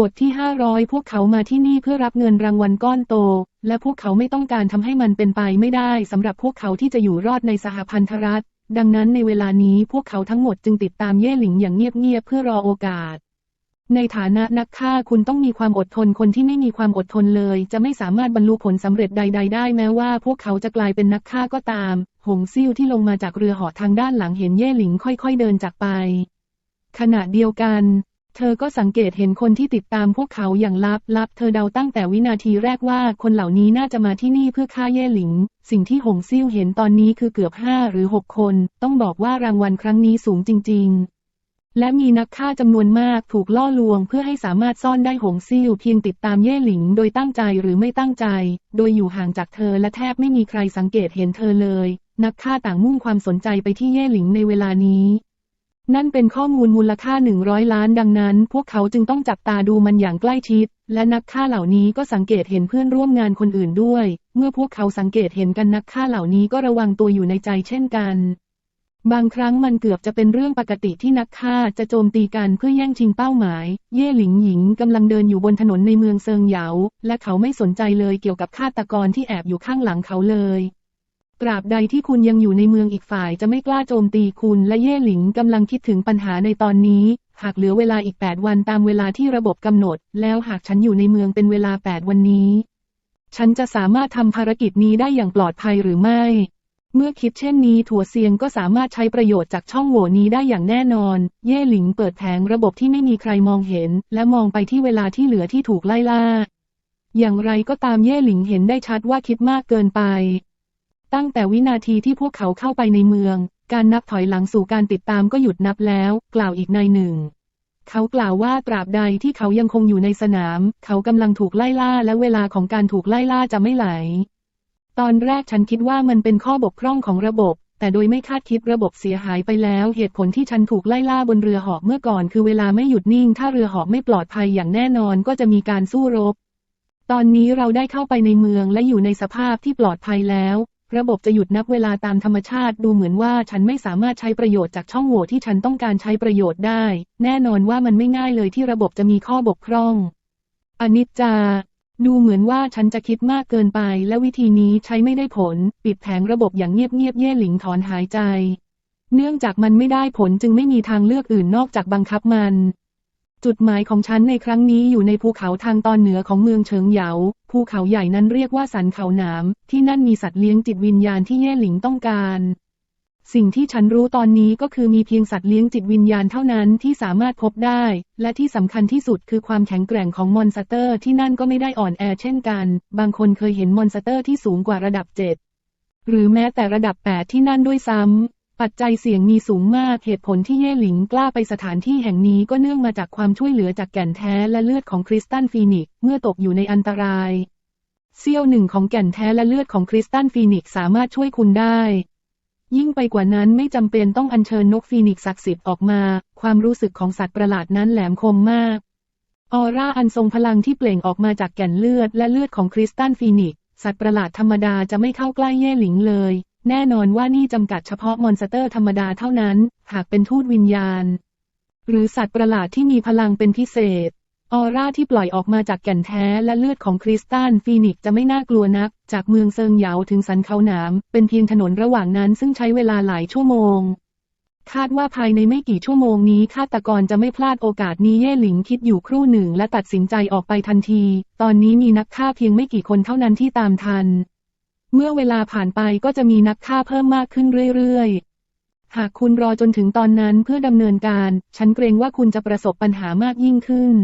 บทที่ 500 พวกเขามาที่นี่เพื่อรับเงินรางวัลก้อนโต และพวกเขาไม่ต้องการทำให้มันเป็นไปไม่ได้สำหรับพวกเขาที่จะอยู่รอดในสหพันธรัฐ ดังนั้นในเวลานี้พวกเขาทั้งหมดจึงติดตามเย่หลิงอย่างเงียบๆเพื่อรอโอกาส ในฐานะนักฆ่าคุณต้องมีความอดทนคนที่ไม่มีความอดทนเลย จะไม่สามารถบรรลุผลสำเร็จใด ๆ ได้แม้ว่า พวกเขาจะกลายเป็นนักฆ่าก็ตาม หงซิ่วที่ลงมาจากเรือเหาะทางด้านหลังเห็นเย่หลิงค่อย ๆ เดินจากไปขณะเดียวกัน เธอก็สังเกตเห็นคนที่ติดตามพวกเขาอย่างลับๆเธอเดาตั้งแต่วินาทีแรกว่าคนเหล่านี้น่าจะมาที่นี่เพื่อฆ่าเย่หลิง สิ่งที่หงซิ่วเห็นตอนนี้คือเกือบห้าหรือหกคน ต้องบอกว่ารางวัลครั้งนี้สูงจริง ๆ และมีนักฆ่าจำนวนมากถูกล่อลวงเพื่อให้สามารถซ่อนได้หงซิ่วเพียงติดตามเย่หลิงโดยตั้งใจหรือไม่ตั้งใจ โดยอยู่ห่างจากเธอและแทบไม่มีใครสังเกตเห็นเธอเลย นักฆ่าต่างมุ่งความสนใจไปที่เย่หลิงในเวลานี้ นั่นเป็นข้อมูลมูลค่า 100 ล้านดังนั้น พวกเขาจึงต้องจับตาดูมันอย่างใกล้ชิด และนักฆ่าเหล่านี้ก็สังเกตเห็นเพื่อนร่วมงานคนอื่นด้วย เมื่อพวกเขาสังเกตเห็นกันนักฆ่าเหล่านี้ก็ระวังตัวอยู่ในใจเช่นกัน บางครั้งมันเกือบจะเป็นเรื่องปกติที่นักฆ่าจะโจมตีกันเพื่อแย่งชิงเป้าหมาย เย่หลิงหญิงกำลังเดินอยู่บนถนนในเมืองเซิงเหยา และเขาไม่สนใจเลยเกี่ยวกับฆาตกรที่แอบอยู่ข้างหลังเขาเลย ตราบใดที่คุณยังอยู่ในเมืองอีกฝ่ายจะไม่กล้าโจมตีคุณและเย่หลิงกำลังคิดถึงปัญหาในตอนนี้ หากเหลือเวลาอีก 8 วันตามเวลาที่ระบบกำหนด แล้วหากฉันอยู่ในเมืองเป็นเวลา 8 วันนี้ ฉันจะสามารถทำภารกิจนี้ได้อย่างปลอดภัยหรือไม่ เมื่อคิดเช่นนี้ถั่วเซียงก็สามารถใช้ประโยชน์จากช่องโหว่นี้ได้อย่างแน่นอน เย่หลิงเปิดแผงระบบที่ไม่มีใครมองเห็น และมองไปที่เวลาที่เหลือที่ถูกไล่ล่า อย่างไรก็ตามเย่หลิงเห็นได้ชัดว่าคิดมากเกินไป ตั้งแต่วินาทีที่พวกเขาเข้าไปในเมือง การนับถอยหลังสู่การติดตามก็หยุดนับแล้ว กล่าวอีกในหนึ่ง เขากล่าวว่าตราบใดที่เขายังคงอยู่ในสนาม เขากำลังถูกไล่ล่าและเวลาของการถูกไล่ล่าจะไม่ไหล ตอนแรกฉันคิดว่ามันเป็นข้อบกพร่องของระบบ แต่โดยไม่คาดคิดระบบเสียหายไปแล้ว เหตุผลที่ฉันถูกไล่ล่าบนเรือหาะเมื่อก่อน คือเวลาไม่หยุดนิ่ง ถ้าเรือหาะไม่ปลอดภัยอย่างแน่นอนก็จะมีการสู้รบตอนนี้เราได้เข้าไปในเมืองและอยู่ในสภาพที่ปลอดภัยแล้ว ระบบจะหยุดนับเวลาตามธรรมชาติดูเหมือนว่าฉันไม่สามารถใช้ประโยชน์จากช่องโหว่ที่ฉันต้องการใช้ประโยชน์ได้ แน่นอนว่ามันไม่ง่ายเลยที่ระบบจะมีข้อบกพร่อง อนิจจา ดูเหมือนว่าฉันจะคิดมากเกินไป และวิธีนี้ใช้ไม่ได้ผล ปิดแผงระบบอย่างเงียบๆเย่หลิงถอนหายใจ เนื่องจากมันไม่ได้ผลจึงไม่มีทางเลือกอื่นนอกจากบังคับมัน จุดหมายของฉันในครั้งนี้อยู่ในภูเขาทางตอนเหนือของเมืองเฉิงเหยา ภูเขาใหญ่นั้นเรียกว่าสันเขาหนาม ที่นั่นมีสัตว์เลี้ยงจิตวิญญาณที่เย่หลิงต้องการ สิ่งที่ฉันรู้ตอนนี้ก็คือมีเพียงสัตว์เลี้ยงจิตวิญญาณเท่านั้นที่สามารถพบได้ และที่สำคัญที่สุดคือความแข็งแกร่งของมอนสเตอร์ที่นั่นก็ไม่ได้อ่อนแอเช่นกัน บางคนเคยเห็นมอนสเตอร์ที่สูงกว่าระดับ7หรือแม้แต่ระดับ8ที่นั่นด้วยซ้ำ ปัจจัยเสี่ยงมีสูงมากเหตุผลที่เย่หลิงกล้าไปสถานที่แห่งนี้ก็เนื่องมาจากความช่วยเหลือจากแก่นแท้และเลือดของคริสตันฟีนิกเมื่อตกอยู่ในอันตรายเสี้ยวหนึ่งของแก่นแท้และเลือดของคริสตันฟีนิกสามารถช่วยคุณได้ ยิ่งไปกว่านั้นไม่จำเป็นต้องอัญเชิญนกฟีนิกศักดิ์สิทธิ์ออกมา ความรู้สึกของสัตว์ประหลาดนั้นแหลมคมมาก ออร่าอันทรงพลังที่เปล่งออกมาจากแก่นเลือดและเลือดของคริสตันฟีนิกสัตว์ประหลาดธรรมดาจะไม่เข้าใกล้เย่หลิงเลย แน่นอนว่านี่จำกัดเฉพาะมอนสเตอร์ธรรมดาเท่านั้น หากเป็นทูตวิญญาณ หรือสัตว์ประหลาดที่มีพลังเป็นพิเศษ ออร่าที่ปล่อยออกมาจากแก่นแท้และเลือดของคริสตันฟีนิกจะไม่น่ากลัวนัก จากเมืองเซิงเหยาถึงสันเขาหนาม เป็นเพียงถนนระหว่างนั้นซึ่งใช้เวลาหลายชั่วโมง คาดว่าภายในไม่กี่ชั่วโมงนี้ฆาตกรจะไม่พลาดโอกาสนี้เย่หลิงคิดอยู่ครู่หนึ่งและตัดสินใจออกไปทันที ตอนนี้มีนักฆ่าเพียงไม่กี่คนเท่านั้นที่ตามทัน เมื่อเวลาผ่านไปก็จะมีนักฆ่าเพิ่มมากขึ้นเรื่อยๆ หากคุณรอจนถึงตอนนั้นเพื่อดำเนินการ ฉันเกรงว่าคุณจะประสบปัญหามากยิ่งขึ้น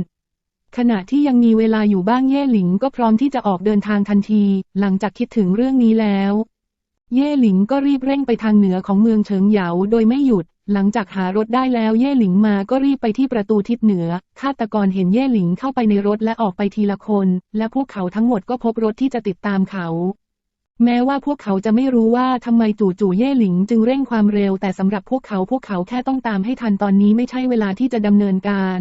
ขณะที่ยังมีเวลาอยู่บ้างเย่หลิงก็พร้อมที่จะออกเดินทางทันที หลังจากคิดถึงเรื่องนี้แล้ว เย่หลิงก็รีบเร่งไปทางเหนือของเมืองเฉิงเหยาโดยไม่หยุด หลังจากหารถได้แล้วเย่หลิงมาก็รีบไปที่ประตูทิศเหนือ ฆาตกรเห็นเย่หลิงเข้าไปในรถและออกไปทีละคน และพวกเขาทั้งหมดก็พบรถที่จะติดตามเขา แม้ว่าพวกเขาจะไม่รู้ว่าทำไมจู่ๆเย่หลิงจึงเร่งความเร็วแต่สำหรับพวกเขาพวกเขาแค่ต้องตามให้ทันตอนนี้ไม่ใช่เวลาที่จะดำเนินการ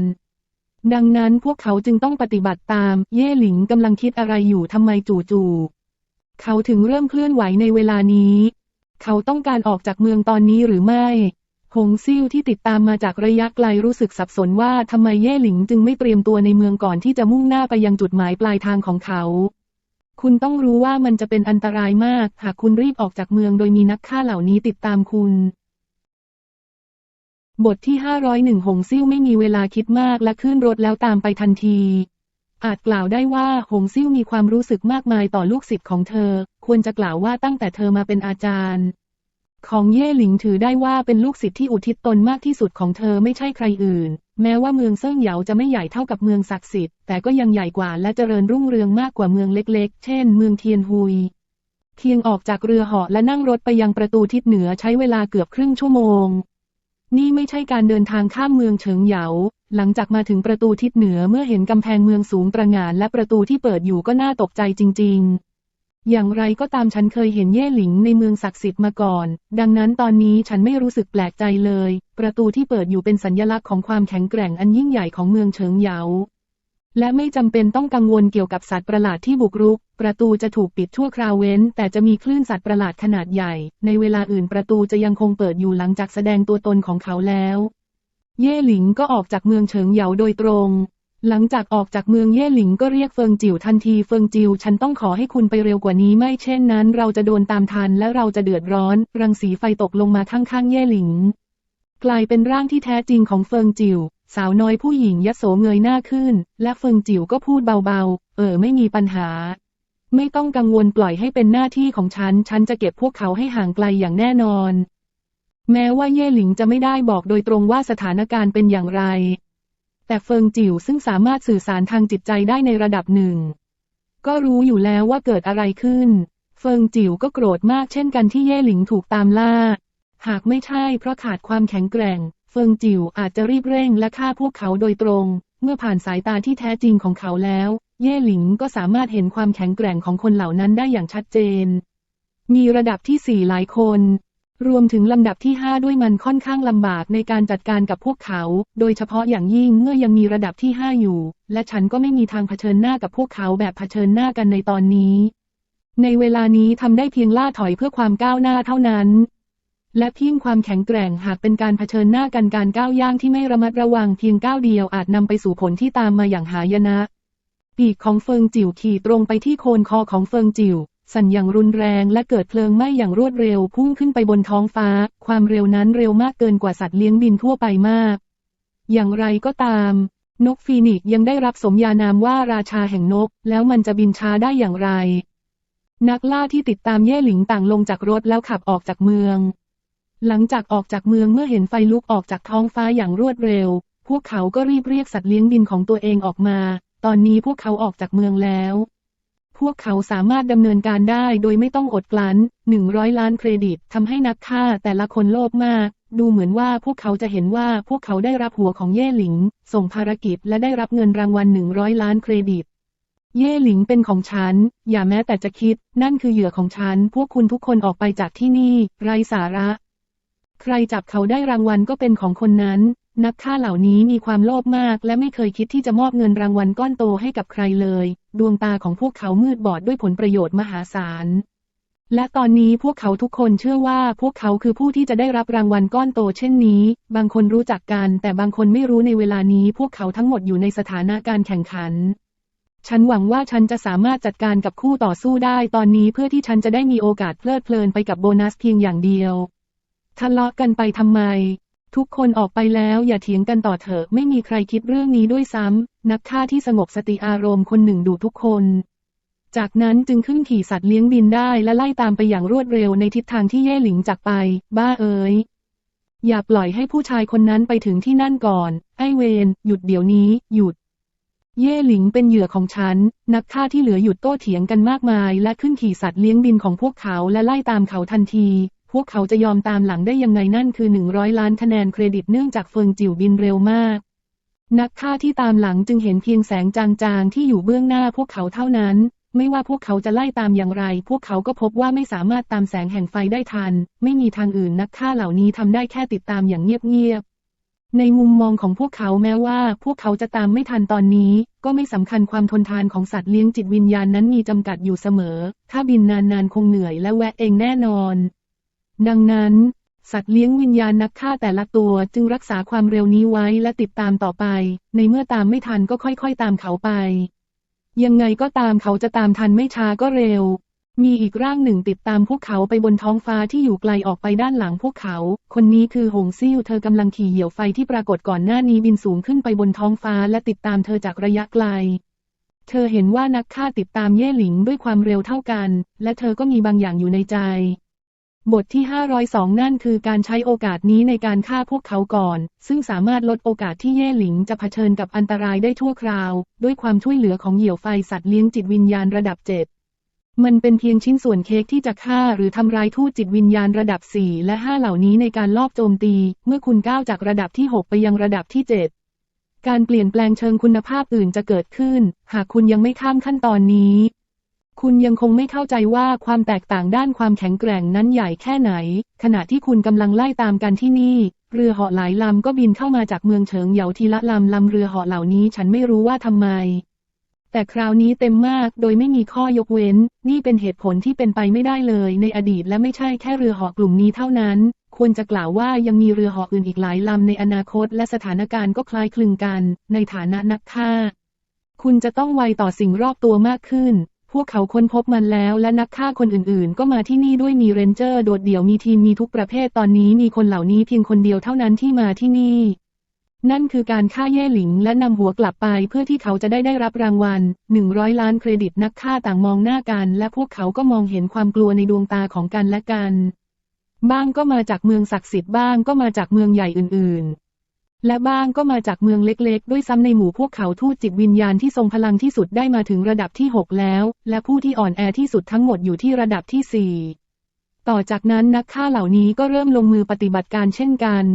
ดังนั้นพวกเขาจึงต้องปฏิบัติตาม เย่หลิงกำลังคิดอะไรอยู่ทำไมจู่ๆเขาถึงเริ่มเคลื่อนไหวในเวลานี้ เขาต้องการออกจากเมืองตอนนี้หรือไม่ หงซิ่วที่ติดตามมาจากระยะไกลรู้สึกสับสนว่าทำไมเย่หลิงจึงไม่เตรียมตัวในเมืองก่อนที่จะมุ่งหน้าไปยังจุดหมายปลายทางของเขา คุณต้องรู้ว่ามันจะเป็นอันตรายมาก หากคุณรีบออกจากเมืองโดยมีนักฆ่าเหล่านี้ติดตามคุณ บทที่ 501 หงซิ่วไม่มีเวลาคิดมากและขึ้นรถแล้วตามไปทันที อาจกล่าวได้ว่าหงซิ่วมีความรู้สึกมากมายต่อลูกศิษย์ของเธอ ควรจะกล่าวว่าตั้งแต่เธอมาเป็นอาจารย์ ของเย่หลิงถือได้ว่าเป็นลูกศิษย์ที่อุทิศตนมากที่สุดของเธอไม่ใช่ใครอื่น แม้ว่าเมืองเซิ่งเหยาจะไม่ใหญ่เท่ากับเมืองศักดิ์สิทธิ์แต่ก็ยังใหญ่กว่าและเจริญรุ่งเรืองมากกว่าเมืองเล็กๆ เช่น เมืองเทียนฮุย เพียงออกจากเรือเหาะและนั่งรถไปยังประตูทิศเหนือใช้เวลาเกือบครึ่งชั่วโมง นี่ไม่ใช่การเดินทางข้ามเมืองเฉิงเหยา หลังจากมาถึงประตูทิศเหนือเมื่อเห็นกำแพงเมืองสูงประหง่านและประตูที่เปิดอยู่ก็น่าตกใจจริง ๆ อย่างไรก็ตามฉันเคยเห็นเย่หลิงในเมืองศักดิ์สิทธิ์มาก่อน ดังนั้นตอนนี้ฉันไม่รู้สึกแปลกใจเลย ประตูที่เปิดอยู่เป็นสัญญลักษณ์ของความแข็งแกร่งอันยิ่งใหญ่ของเมืองเฉิงเหยา และไม่จำเป็นต้องกังวลเกี่ยวกับสัตว์ประหลาดที่บุกรุก ประตูจะถูกปิดชั่วคราวเว้น แต่จะมีคลื่นสัตว์ประหลาดขนาดใหญ่ ในเวลาอื่นประตูจะยังคงเปิดอยู่หลังจากแสดงตัวตนของเขาแล้ว เย่หลิงก็ออกจากเมืองเฉิงเหยาโดยตรง หลังจากออกจากเมืองเย่หลิงก็เรียกเฟิงจิ๋วทันทีเฟิงจิ๋วฉันต้องขอให้คุณไปเร็วกว่านี้ไม่เช่นนั้น เราจะโดนตามทันและเราจะเดือดร้อน รังสีไฟตกลงมาข้างๆเย่หลิง กลายเป็นร่างที่แท้จริงของเฟิงจิ๋วสาวน้อยผู้หญิงยโสเงยหน้าขึ้น และเฟิงจิ๋วก็พูดเบาๆ เออไม่มีปัญหา ไม่ต้องกังวลปล่อยให้เป็นหน้าที่ของฉัน ฉันจะเก็บพวกเขาให้ห่างไกลอย่างแน่นอน แม้ว่าเย่หลิงจะไม่ได้บอกโดยตรงว่าสถานการณ์เป็นอย่างไร แต่เฟิงจิ๋วซึ่งสามารถสื่อสารทางจิตใจได้ในระดับหนึ่ง ก็รู้อยู่แล้วว่าเกิดอะไรขึ้น เฟิงจิ๋วก็โกรธมากเช่นกันที่เย่หลิงถูกตามล่า หากไม่ใช่เพราะขาดความแข็งแกร่ง เฟิงจิ๋วอาจจะรีบเร่งและฆ่าพวกเขาโดยตรง เมื่อผ่านสายตาที่แท้จริงของเขาแล้ว เย่หลิงก็สามารถเห็นความแข็งแกร่งของคนเหล่านั้นได้อย่างชัดเจน มีระดับที่สี่หลายคน รวมถึงลำดับที่ 5 ด้วยมันค่อนข้างลำบากในการจัดการกับพวกเขา โดยเฉพาะอย่างยิ่งเมื่อยังมีระดับที่ 5 อยู่ และฉันก็ไม่มีทางเผชิญหน้ากับพวกเขาแบบเผชิญหน้ากันในตอนนี้ ในเวลานี้ทำได้เพียงล่าถอยเพื่อความก้าวหน้าเท่านั้น และเพียงความแข็งแกร่งหากเป็นการเผชิญหน้ากันการก้าวย่างที่ไม่ระมัดระวังเพียงก้าวเดียวอาจนำไปสู่ผลที่ตามมาอย่างหายนะ ปีกของเฟิงจิ๋วขี่ตรงไปที่โคนคอของเฟิงจิ๋ว สั่นอย่างรุนแรงและเกิดเพลิงไหม้อย่างรวดเร็วพุ่งขึ้นไปบนท้องฟ้า ความเร็วนั้นเร็วมากเกินกว่าสัตว์เลี้ยงบินทั่วไปมาก อย่างไรก็ตาม นกฟีนิกซ์ยังได้รับสมญานามว่าราชาแห่งนก แล้วมันจะบินช้าได้อย่างไร นักล่าที่ติดตามเย่หลิงต่างลงจากรถแล้วขับออกจากเมือง หลังจากออกจากเมืองเมื่อเห็นไฟลุกออกจากท้องฟ้าอย่างรวดเร็ว พวกเขาก็รีบเรียกสัตว์เลี้ยงบินของตัวเองออกมา ตอนนี้พวกเขาออกจากเมืองแล้ว พวกเขาสามารถดำเนินการได้โดยไม่ต้องอดกลั้น 100 ล้านเครดิตทำให้นักฆ่าแต่ละคนโลภมาก ดูเหมือนว่าพวกเขาจะเห็นว่าพวกเขาได้รับหัวของเย่หลิง ส่งภารกิจและได้รับเงินรางวัล 100 ล้านเครดิต เย่หลิงเป็นของฉัน อย่าแม้แต่จะคิด นั่นคือเหยื่อของฉัน พวกคุณทุกคนออกไปจากที่นี่ ไรสาระ ใครจับเขาได้รางวัลก็เป็นของคนนั้น นักฆ่าเหล่านี้มีความโลภมาก และไม่เคยคิดที่จะมอบเงินรางวัลก้อนโตให้กับใครเลย ดวงตาของพวกเขามืดบอดด้วยผลประโยชน์มหาศาล และตอนนี้พวกเขาทุกคนเชื่อว่าพวกเขาคือผู้ที่จะได้รับรางวัลก้อนโตเช่นนี้ บางคนรู้จักกัน แต่บางคนไม่รู้ในเวลานี้พวกเขาทั้งหมดอยู่ในสถานะการแข่งขัน ฉันหวังว่าฉันจะสามารถจัดการกับคู่ต่อสู้ได้ตอนนี้เพื่อที่ฉันจะได้มีโอกาสเพลิดเพลินไปกับโบนัสเพียงอย่างเดียว ทะเลาะกันไปทำไม ทุกคนออกไปแล้วอย่าเถียงกันต่อเถอะไม่มีใครคิดเรื่องนี้ด้วยซ้ำ นักฆ่าที่สงบสติอารมณ์คนหนึ่งดูทุกคน จากนั้นจึงขึ้นขี่สัตว์เลี้ยงบินได้และไล่ตามไปอย่างรวดเร็วในทิศทางที่เย่หลิงจากไป บ้าเอ๋ยอย่าปล่อยให้ผู้ชายคนนั้นไปถึงที่นั่นก่อน ไอเวนหยุดเดี๋ยวนี้ หยุด เย่หลิงเป็นเหยื่อของฉัน นักฆ่าที่เหลือหยุดโต้เถียงกันมากมาย และขึ้นขี่สัตว์เลี้ยงบินของพวกเขาและไล่ตามเขาทันที พวกเขาจะยอมตามหลังได้ยังไงนั่นคือ 100 ล้านคะแนนเครดิตเนื่องจากเฟิงจิ๋วบินเร็วมาก นักฆ่าที่ตามหลังจึงเห็นเพียงแสงจางๆที่อยู่เบื้องหน้าพวกเขาเท่านั้น ไม่ว่าพวกเขาจะไล่ตามอย่างไร พวกเขาก็พบว่าไม่สามารถตามแสงแห่งไฟได้ทัน ไม่มีทางอื่นนักฆ่าเหล่านี้ทำได้แค่ติดตามอย่างเงียบๆ ในมุมมองของพวกเขาแม้ว่า พวกเขาจะตามไม่ทันตอนนี้ ก็ไม่สำคัญความทนทานของสัตว์เลี้ยงจิตวิญญาณนั้นมีจำกัดอยู่เสมอ ถ้าบินนานๆคงเหนื่อยและแวะเองแน่นอน ดังนั้น สัตว์เลี้ยงวิญญาณนักฆ่าแต่ละตัวจึงรักษาความเร็วนี้ไว้และติดตามต่อไป ในเมื่อตามไม่ทันก็ค่อยๆตามเขาไป ยังไงก็ตามเขาจะตามทันไม่ช้าก็เร็ว มีอีกร่างหนึ่งติดตามพวกเขาไปบนท้องฟ้าที่อยู่ไกลออกไปด้านหลังพวกเขา คนนี้คือหงซิ่วเธอกำลังขี่เหยี่ยวไฟที่ปรากฏก่อนหน้านี้บินสูงขึ้นไปบนท้องฟ้าและติดตามเธอจากระยะไกลเธอเห็นว่านักฆ่าติดตามเย่หลิงด้วยความเร็วเท่ากัน และเธอก็มีบางอย่างอยู่ในใจ บทที่ 502 นั่นคือการใช้โอกาสนี้ในการฆ่าพวกเขาก่อน ซึ่งสามารถลดโอกาสที่เย่หลิงจะเผชิญกับอันตรายได้ทั่วคราว ด้วยความช่วยเหลือของเหยี่ยวไฟสัตว์เลี้ยงจิตวิญญาณระดับเจ็ดมันเป็นเพียงชิ้นส่วนเค้กที่จะฆ่าหรือทำร้ายทูตจิตวิญญาณระดับ 4 และ 5 เหล่านี้ในการลอบโจมตี เมื่อคุณก้าวจากระดับที่ 6 ไปยังระดับที่ 7 การเปลี่ยนแปลงเชิงคุณภาพอื่นจะเกิดขึ้น หากคุณยังไม่ข้ามขั้นตอนนี้ คุณยังคงไม่เข้าใจว่าความแตกต่างด้านความแข็งแกร่งนั้นใหญ่แค่ไหน ขณะที่คุณกำลังไล่ตามกันที่นี่ เรือเหาะหลายลำก็บินเข้ามาจากเมืองเฉิงเหยาทีละลำลำเรือเหาะเหล่านี้ฉันไม่รู้ว่าทำไม แต่คราวนี้เต็มมาก โดยไม่มีข้อยกเว้น นี่เป็นเหตุผลที่เป็นไปไม่ได้เลย ในอดีตและไม่ใช่แค่เรือเหาะกลุ่มนี้เท่านั้น ควรจะกล่าวว่ายังมีเรือเหาะอื่นอีกหลายลำในอนาคต และสถานการณ์ก็คล้ายคลึงกัน ในฐานะนักฆ่า คุณจะต้องไวต่อสิ่งรอบตัวมากขึ้น พวกเขาค้นพบมันแล้วและนักฆ่าคนอื่นๆ ก็มาที่นี่ด้วยมีเรนเจอร์ โดดเดี่ยวมีทีมมีทุกประเภทตอนนี้มีคนเหล่านี้เพียงคนเดียวเท่านั้นที่มาที่นี่ นั่นคือการฆ่าเย่หลิงและนำหัวกลับไปเพื่อที่เขาจะได้ได้รับรางวัล 100 ล้านเครดิตนักฆ่าต่างมองหน้ากัน และพวกเขาก็มองเห็นความกลัวในดวงตาของกันและกัน บ้างก็มาจากเมืองศักดิ์สิทธิ์บ้างก็มาจากเมืองใหญ่อื่นๆ และบ้างก็มาจากเมืองเล็กๆ ด้วยซ้ำในหมู่พวกเขาทูตจิตวิญญาณที่ทรงพลังที่สุดได้มาถึงระดับที่ 6 แล้ว และผู้ที่อ่อนแอที่สุดทั้งหมดอยู่ที่ระดับที่ 4 ต่อจากนั้นนักฆ่าเหล่านี้ก็เริ่มลงมือปฏิบัติการเช่นกัน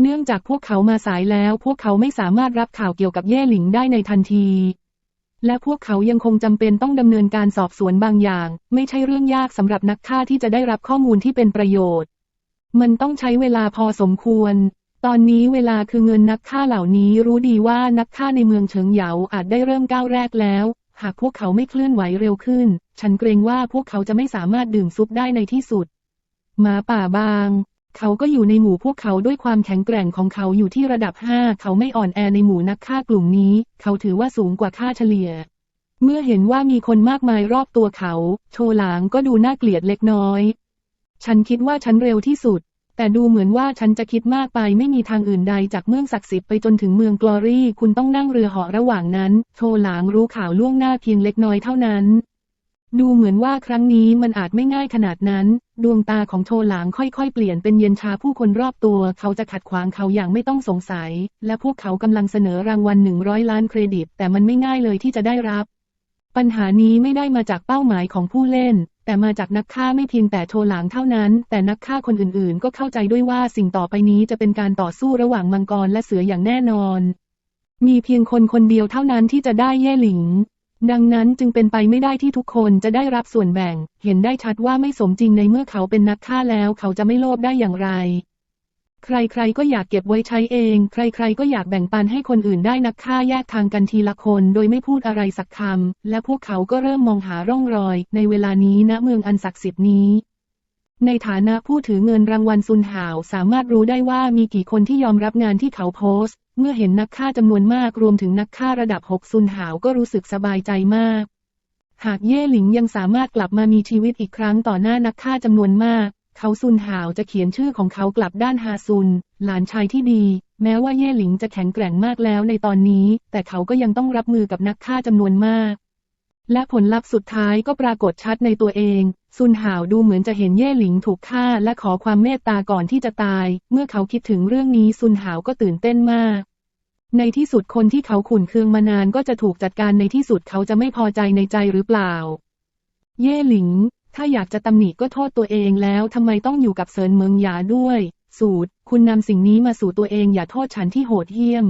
เนื่องจากพวกเขามาสายแล้วพวกเขาไม่สามารถรับข่าวเกี่ยวกับเย่หลิงได้ในทันที และพวกเขายังคงจำเป็นต้องดำเนินการสอบสวนบางอย่าง ไม่ใช่เรื่องยากสำหรับนักฆ่าที่จะได้รับข้อมูลที่เป็นประโยชน์ มันต้องใช้เวลาพอสมควร ตอนนี้เวลาคือเงินนักฆ่าเหล่านี้รู้ดีว่านักฆ่าในเมืองเฉิงเหยาอาจได้เริ่มก้าวแรกแล้ว หากพวกเขาไม่เคลื่อนไหวเร็วขึ้น ฉันเกรงว่าพวกเขาจะไม่สามารถดื่มซุปได้ในที่สุด หมาป่าบาง เขาก็อยู่ในหมู่พวกเขาด้วยความแข็งแกร่งของเขาอยู่ที่ระดับ5เขาไม่อ่อนแอในหมู่นักฆ่ากลุ่มนี้ เขาถือว่าสูงกว่าค่าเฉลี่ย เมื่อเห็นว่ามีคนมากมายรอบตัวเขา โชหลางก็ดูน่าเกลียดเล็กน้อย ฉันคิดว่าฉันเร็วที่สุด แต่ดูเหมือนว่าฉันจะคิดมากไปไม่มีทางอื่นใดจากเมืองศักดิ์สิทธิ์ไปจนถึงเมืองกลอรี่ คุณต้องนั่งเรือเหาะระหว่างนั้น โชหลางรู้ข่าวล่วงหน้าเพียงเล็กน้อยเท่านั้น ดูเหมือนว่าครั้งนี้มันอาจไม่ง่ายขนาดนั้น ดวงตาของโชหลางค่อยๆ เปลี่ยนเป็นเย็นชาผู้คนรอบตัว เขาจะขัดขวางเขาอย่างไม่ต้องสงสัย และพวกเขากำลังเสนอรางวัล100ล้านเครดิต แต่มันไม่ง่ายเลยที่จะได้รับ ปัญหานี้ไม่ได้มาจากเป้าหมายของผู้เล่น แต่มาจากนักฆ่าไม่เพียงแต่โชหลางเท่านั้น แต่นักฆ่าคนอื่นๆ ก็เข้าใจด้วยว่าสิ่งต่อไปนี้จะเป็นการต่อสู้ระหว่างมังกรและเสืออย่างแน่นอน มีเพียงคนคนเดียวเท่านั้นที่จะได้แย่หลิง ดังนั้นจึงเป็นไปไม่ได้ที่ทุกคนจะได้รับส่วนแบ่ง เห็นได้ชัดว่าไม่สมจริงในเมื่อเขาเป็นนักฆ่าแล้วเขาจะไม่โลภได้อย่างไร ใครๆก็อยากเก็บไว้ใช้เอง ใครๆก็อยากแบ่งปันให้คนอื่นได้นักฆ่าแยกทางกันทีละคนโดยไม่พูดอะไรสักคำ และพวกเขาก็เริ่มมองหาร่องรอย ในเวลานี้ณเมืองอันศักดิ์สิทธิ์นี้ ในฐานะผู้ถือเงินรางวัลซุนหาวสามารถรู้ได้ว่ามีกี่คนที่ยอมรับงานที่เขาโพสต์ เมื่อเห็นนักฆ่าจำนวนมากรวมถึงนักฆ่าระดับ6ซุนหาวก็รู้สึกสบายใจมาก หากเย่หลิงยังสามารถกลับมามีชีวิตอีกครั้งต่อหน้านักฆ่าจำนวนมาก เขาซุนหาวจะเขียนชื่อของเขากลับด้านฮาซุน หลานชายที่ดี แม้ว่าเย่หลิงจะแข็งแกร่งมากแล้วในตอนนี้ แต่เขาก็ยังต้องรับมือกับนักฆ่าจำนวนมาก และผลลัพธ์สุดท้ายก็ปรากฏชัดในตัวเอง ซุนหาวดูเหมือนจะเห็นเย่หลิงถูกฆ่าและขอความเมตตาก่อนที่จะตาย เมื่อเขาคิดถึงเรื่องนี้ซุนหาวก็ตื่นเต้นมากในที่สุดคนที่เขาขุนเคืองมานานก็จะถูกจัดการในที่สุดเขาจะไม่พอใจในใจหรือเปล่า เย่หลิง ถ้าอยากจะตำหนิก็โทษตัวเองแล้วทำไมต้องอยู่กับเซินเมิงหยาด้วย สูตร คุณนำสิ่งนี้มาสู่ตัวเองอย่าโทษฉันที่โหดเหี้ยม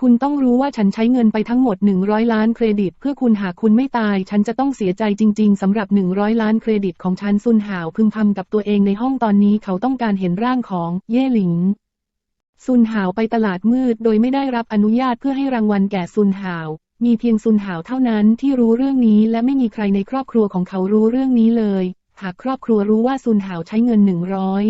คุณต้องรู้ว่าฉันใช้เงินไปทั้งหมด 100 ล้านเครดิต เพื่อคุณหากคุณไม่ตาย ฉันจะต้องเสียใจจริง ๆสำหรับ 100 ล้านเครดิตของฉันซุนหาวพึมพำกับตัวเองในห้องตอนนี้เขาต้องการเห็นร่างของ เย่หลิงซุนหาวไปตลาดมืดโดยไม่ได้รับอนุญาตเพื่อให้รางวัลแก่ซุนหาว มีเพียงซุนหาวเท่านั้นที่รู้เรื่องนี้และไม่มีใครในครอบครัวของเขารู้เรื่องนี้เลย หากครอบครัวรู้ว่าซุนหาวใช้เงินหนึ่งร้อย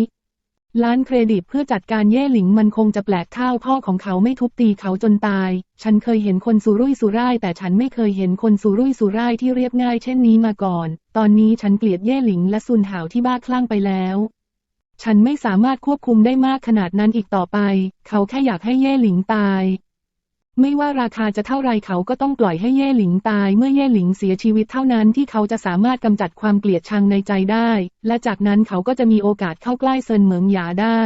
ล้านเครดิตเพื่อจัดการเย่หลิงมันคงจะแปลกเข้าพ่อของเขาไม่ทุบตีเขาจนตาย ฉันเคยเห็นคนสุรุ่ยสุร่ายแต่ฉันไม่เคยเห็นคนสุรุ่ยสุร่ายที่เรียบง่ายเช่นนี้มาก่อน ตอนนี้ฉันเกลียดเย่หลิงและซุนหาวที่บ้าคลั่งไปแล้ว ฉันไม่สามารถควบคุมได้มากขนาดนั้นอีกต่อไป เขาแค่อยากให้เย่หลิงตาย ไม่ว่าราคาจะเท่าไรเขาก็ต้องปล่อยให้เย่หลิงตายเมื่อเย่หลิงเสียชีวิตเท่านั้นที่เขาจะสามารถกำจัดความเกลียดชังในใจได้ และจากนั้นเขาก็จะมีโอกาสเข้าใกล้เซินเหมิงหยาได้